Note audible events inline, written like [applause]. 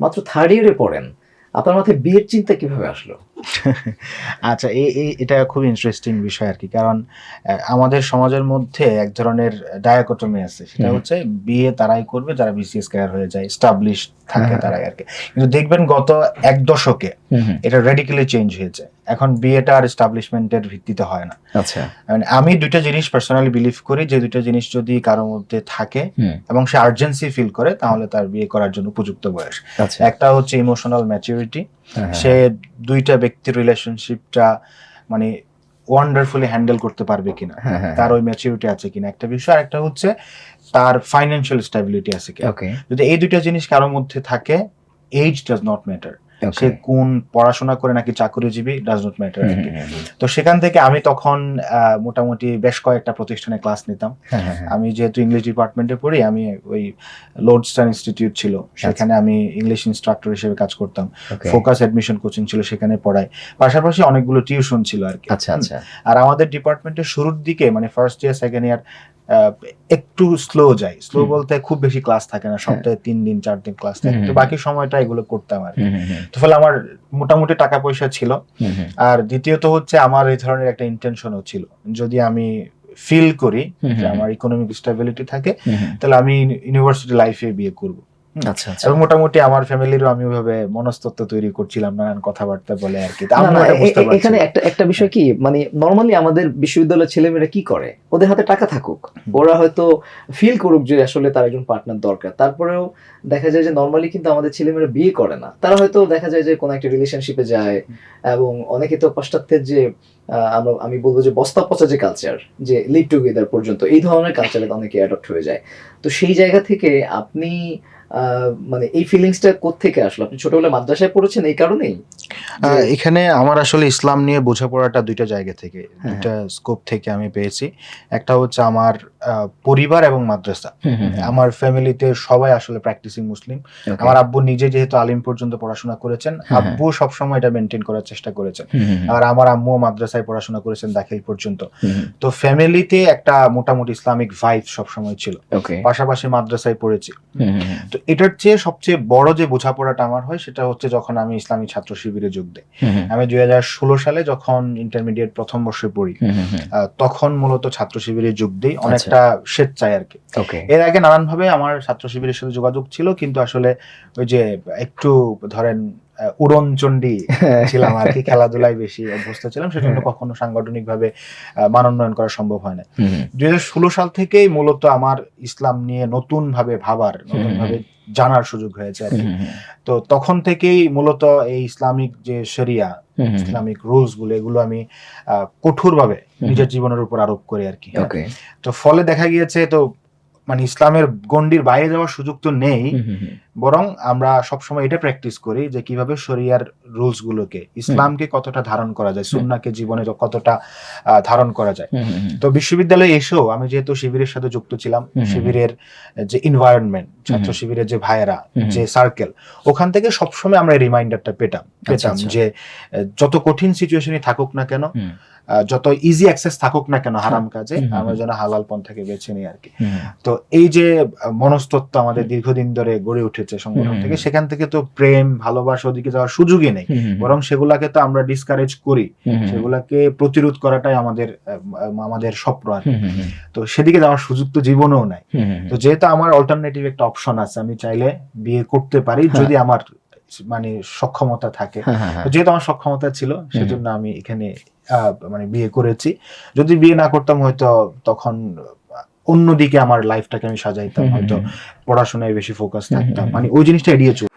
মাত্র থার্ড ইয়ারে পড়েন। আপনার মাথায় বিয়ের চিন্তা কীভাবে আসলো? [laughs] আচ্ছা এই এটা খুব ইন্টারেস্টিং বিষয় আর কি। কারণ আমাদের সমাজের মধ্যে এক ধরনের ডায়াকটমি আছে। সেটা হচ্ছে বিয়ে তারাই করবে যারা বিসিএস ক্যারিয়ার হয়ে যায় স্টাবলিশ থাকে হ্যাঁ। তারাই আর কি। কিন্তু দেখবেন গত এক দশকে এটা রেডিক্যালি চেঞ্জ হয়েছে। এখন বিয়েটা আর এস্টাবলিশমেন্টের ভিত্তিতে হয় না। আচ্ছা। মানে আমি দুইটা জিনিস পার্সোনালি বিলিভ করি যে দুইটা জিনিস যদি কারোর মধ্যে থাকে এবং সে আর্জেন্সি ফিল করে তাহলে তার বিয়ে করার জন্য উপযুক্ত বয়স। আচ্ছা। একটা হচ্ছে ইমোশনাল ম্যাচুরিটি সে দুইটা ব্যক্তির রিলেশনশিপটা মানে ওয়ান্ডারফুলি হ্যান্ডেল করতে পারবে কিনা হ্যাঁ, হ্যাঁ। তার ওই ম্যাচিউরিটি আছে কিনা একটা বিষয় আর একটা হচ্ছে তার ফাইন্যান্সিয়াল স্টেবিলিটি আছে কিনা। যদি এই দুইটা জিনিস কারোর মধ্যে থাকে এজ ডাজ নট ম্যাটার সে কোন পড়াশোনা করে নাকি চাকরিজীবী ডাজ নট ম্যাটার তো সেখান থেকে আমি তখন মোটামুটি বেশ কয়েকটা প্রতিষ্ঠানে ক্লাস নিতাম। হ্যাঁ, আমি যেহেতু ইংলিশ ডিপার্টমেন্টে পড়ি আমি ওই লোডস্টার ইনস্টিটিউট ছিল। সেখানে আমি ইংলিশ ইনস্ট্রাক্টর হিসেবে কাজ করতাম। ফোকাস অ্যাডমিশন কোচিং ছিল সেখানে পড়াই পাশাপাশি অনেকগুলো টিউশন ছিল আর কি। আচ্ছা আচ্ছা। আর আমাদের ডিপার্টমেন্টের শুরুর দিকে মানে ফার্স্ট ইয়ার সেকেন্ড ইয়ার একটু স্লো যাই স্লো বলতে খুব বেশি ক্লাস থাকে না সপ্তাহে তিন দিন চার দিন ক্লাস থাকে। তো বাকি সময়টা এগুলো করতাম আর তো ফলে আমার মোটামুটি টাকা পয়সা ছিল আর দ্বিতীয়ত হচ্ছে আমার এই ধরনের একটা ইন্টেনশনও ছিল। যদি আমি ফিল করি যে আমার ইকোনমিক স্টেবিলিটি থাকে। তাহলে আমি ইউনিভার্সিটি লাইফে বিয়ে করব। আচ্ছা আচ্ছা। এবং মোটামুটি আমার ফ্যামিলিরও আমি ওইভাবে মনস্তত্ত্ব তৈরি করছিলাম নানান কথাবার্তা বলে আর কি। এখানে একটা একটা বিষয় কি মানে নর্মালি আমাদের বিশ্ববিদ্যালয়ের ছেলেমেয়েরা কি করে? ওদের হাতে টাকা থাকুক। ওরা হয়তো ফিল করুক যে আসলে তার একজন পার্টনার দরকার। তারপরেও দেখা যায় যে নর্মালি কিন্তু আমাদের ছেলেমেয়েরা বিয়ে করে না। তারা হয়তো দেখা যায় যে কোনো একটা রিলেশনশিপে যায় এবং অনেকে তো পাশ্চাত্যের যে আমরা আমি বলব যে বস্তা পচা যে কালচার যে লিভ টুগেদার পর্যন্ত, এই ধরনের কালচারে অনেকে অ্যাডপ্ট হয়ে যায়। তো সেই জায়গা থেকে আপনি মানে এই ফিলিংসটা কোত্থেকে আসলো? আপনি ছোটবেলায় মাদ্রাসায় পড়েছেন এই কারণেই? এখানে আমার আসলে ইসলাম নিয়ে বোঝাপড়াটা দুইটা জায়গা থেকে হ্যাঁ। দুইটা স্কোপ থেকে আমি পেয়েছি। একটা হচ্ছে আমার পরিবার এবং মাদ্রাসা। আমার ফ্যামিলিতে সবাই আসলে প্র্যাকটিসিং মুসলিম আমার আব্বু নিজে যেহেতু আলিম পর্যন্ত পড়াশোনা করেছেন হ্যাঁ, আব্বু সবসময় এটা মেনটেন করার চেষ্টা করেছেন। আর আমার আম্মু মাদ্রাসায় পড়াশোনা করেছেন দাখিল পর্যন্ত। তো ফ্যামিলিতে একটা মোটামুটি ইসলামিক ভাইব সবসময় ছিল। পাশাপাশি মাদ্রাসায় পড়েছি। তো এটার চেয়ে সবচেয়ে বড় যে বোঝাপড়াটা আমার হয় সেটা হচ্ছে যখন আমি ইসলামী ছাত্র শিবিরে যোগ দেয়। আমি দুই হাজার ষোলো সালে যখন ইন্টারমিডিয়েট প্রথম বর্ষে পড়ি আহ, তখন মূলত ছাত্র শিবিরে যোগ দিই অনেকটা স্বেচ্ছায় আর কি। এর আগে নানানভাবে আমার ছাত্র শিবিরের সাথে যোগাযোগ ছিল কিন্তু আসলে ওই যে একটু ধরেন উড়নচণ্ডী [laughs] ছিলাম আর কি খেলাধুলায় বেশি অভ্যস্ত ছিলাম সেজন্য হ্যাঁ। কখনো সাংগঠনিক ভাবে মানোন্নয়ন করা সম্ভব হয় না। দুই ষোলো সাল থেকেই মূলত আমার ইসলাম নিয়ে নতুন ভাবে ভাবার নতুন ভাবে জানার সুযোগ হয়েছে আর কি। তো তখন থেকেই মূলত এই ইসলামিক যে শরিয়া ইসলামিক রুলসগুলো এগুলো আমি কঠোর ভাবে নিজের জীবনের উপর আরোপ করি আর কি। তো ফলে দেখা গিয়েছে তো মানে ইসলামের গণ্ডির বাইরে যাওয়ার সুযোগ তো নেই বরং আমরা সবসময় এটা প্র্যাকটিস করি যে কীভাবে শরিয়ার রুলস গুলোকে ইসলামকে কতটা ধারণ করা যায় সুন্নাকে জীবনে কতটা ধারণ করা যায়। তো বিশ্ববিদ্যালয়ে এসেও আমি যেহেতু শিবিরের সাথে যুক্ত ছিলাম শিবিরের যে ইনভায়রনমেন্ট ছাত্র শিবিরের যে ভাইয়েরা যে সার্কেল ওখান থেকে সবসময় আমরা রিমাইন্ডারটা পেতাম। পেতাম আচ্ছা। যে যত কঠিন সিচুয়েশনই থাকুক না কেন যত ইজি অ্যাক্সেস থাকুক না কেন হারাম কাজে আমরা যেন হালাল পন্থাকে বেছে নিই আর কি। তো এই যে আহ, মনস্তত্ত্ব আমাদের দীর্ঘদিন ধরে গড়ে উঠেছে সংগঠন থেকে সেখান থেকে তো প্রেম ভালোবাসা ওদিকে যাওয়ার সুযোগই নেই। বরং সেগুলাকে তো আমরা ডিসকারেজ করি। সেগুলাকে প্রতিরোধ করাটাই আমাদের আমাদের স্বপ্ন আর তো সেদিকে যাওয়ার সুযোগ তো জীবনেও নাই। তো যেহেতু আমার অল্টারনেটিভ একটা অপশন আছে আমি চাইলে বিয়ে করতে পারি হ্যাঁ। যদি আমার মানে সক্ষমতা থাকে। যেহেতু আমার সক্ষমতা ছিল সেজন্য আমি এখানে আহ, মানে বিয়ে করেছি। যদি বিয়ে না করতাম হয়তো তখন অন্যদিকে আমার লাইফটাকে আমি সাজাইতাম হয়তো পড়াশোনায় বেশি ফোকাস থাকতাম। মানে ওই জিনিসটা এড়িয়ে চল